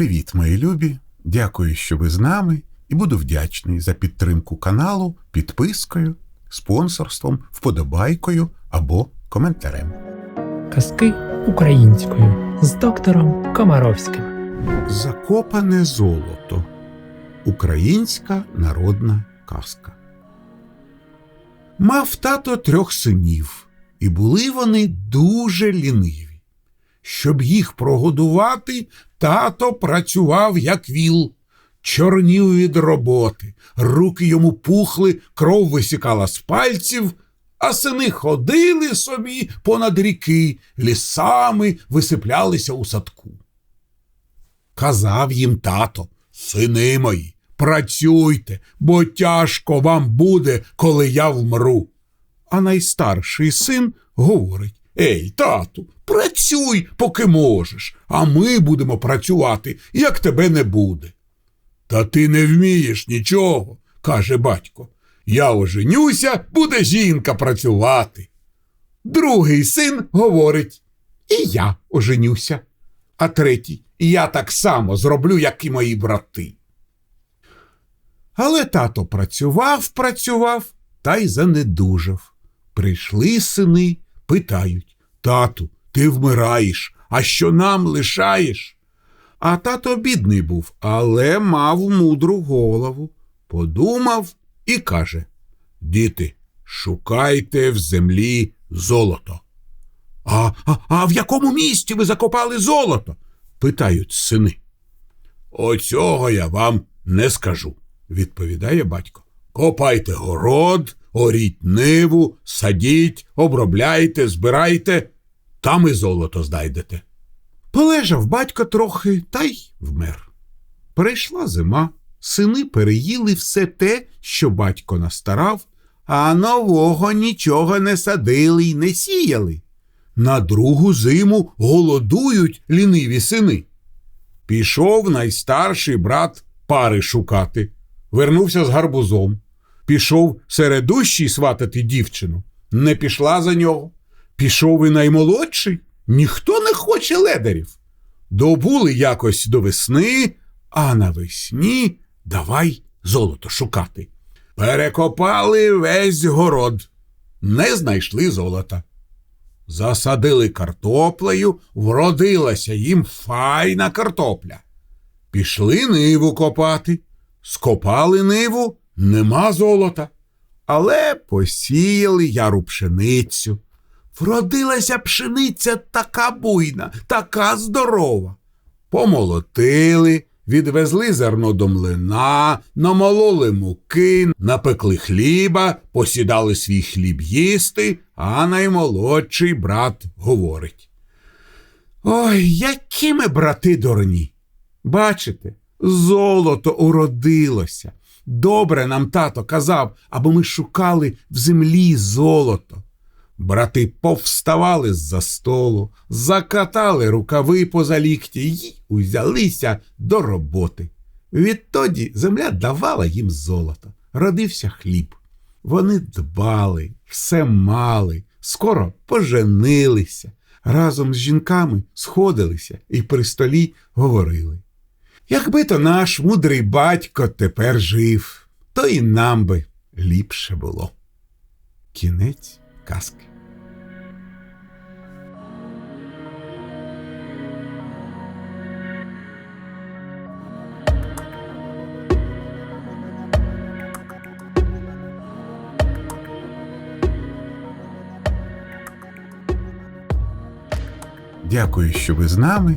Привіт, мої любі! Дякую, що ви з нами, і буду вдячний за підтримку каналу підпискою, спонсорством, вподобайкою або коментарем. Казки українською з доктором Комаровським. Закопане золото. Українська народна казка. Мав тато трьох синів, і були вони дуже ліниві. Щоб їх прогодувати, тато працював як віл, чорнів від роботи, руки йому пухли, кров висікала з пальців, а сини ходили собі понад ріки, лісами висиплялися у садку. Казав їм тато, сини мої, працюйте, бо тяжко вам буде, коли я вмру. А найстарший син говорить Ей, тату, працюй, поки можеш, а ми будемо працювати, як тебе не буде. Та ти не вмієш нічого, каже батько. Я оженюся, буде жінка працювати. Другий син говорить І я оженюся. А третій я так само зроблю, як і мої брати. Але тато працював, працював та й занедужав. Прийшли сини, питають Тату, ти вмираєш, а що нам лишаєш? А тато бідний був, але мав мудру голову. Подумав і каже Діти, шукайте в землі золото. А, а, а в якому місці ви закопали золото? питають сини. Оцього я вам не скажу, відповідає батько. Копайте город, оріть ниву, садіть, обробляйте, збирайте, там і золото знайдете. Полежав батько трохи та й вмер. Прийшла зима, сини переїли все те, що батько настарав, а нового нічого не садили й не сіяли. На другу зиму голодують ліниві сини. Пішов найстарший брат пари шукати, вернувся з гарбузом. Пішов середущий сватати дівчину, не пішла за нього. Пішов і наймолодший, ніхто не хоче ледарів. Добули якось до весни, а навесні давай золото шукати. Перекопали весь город, не знайшли золота. Засадили картоплею, вродилася їм файна картопля. Пішли ниву копати, скопали ниву, нема золота. Але посіяли яру пшеницю. Вродилася пшениця така буйна, така здорова. Помолотили, відвезли зерно до млина, намололи муки, напекли хліба, посідали свій хліб їсти, а наймолодший брат говорить. Ой, які ми брати дурні. Бачите, золото уродилося. Добре нам тато казав, аби ми шукали в землі золото. Брати повставали з-за столу, закатали рукави поза лікті й узялися до роботи. Відтоді земля давала їм золото, родився хліб. Вони дбали, все мали, скоро поженилися, разом з жінками сходилися і при столі говорили. Якби то наш мудрий батько тепер жив, то і нам би ліпше було. Кінець казки. Дякую, що ви з нами,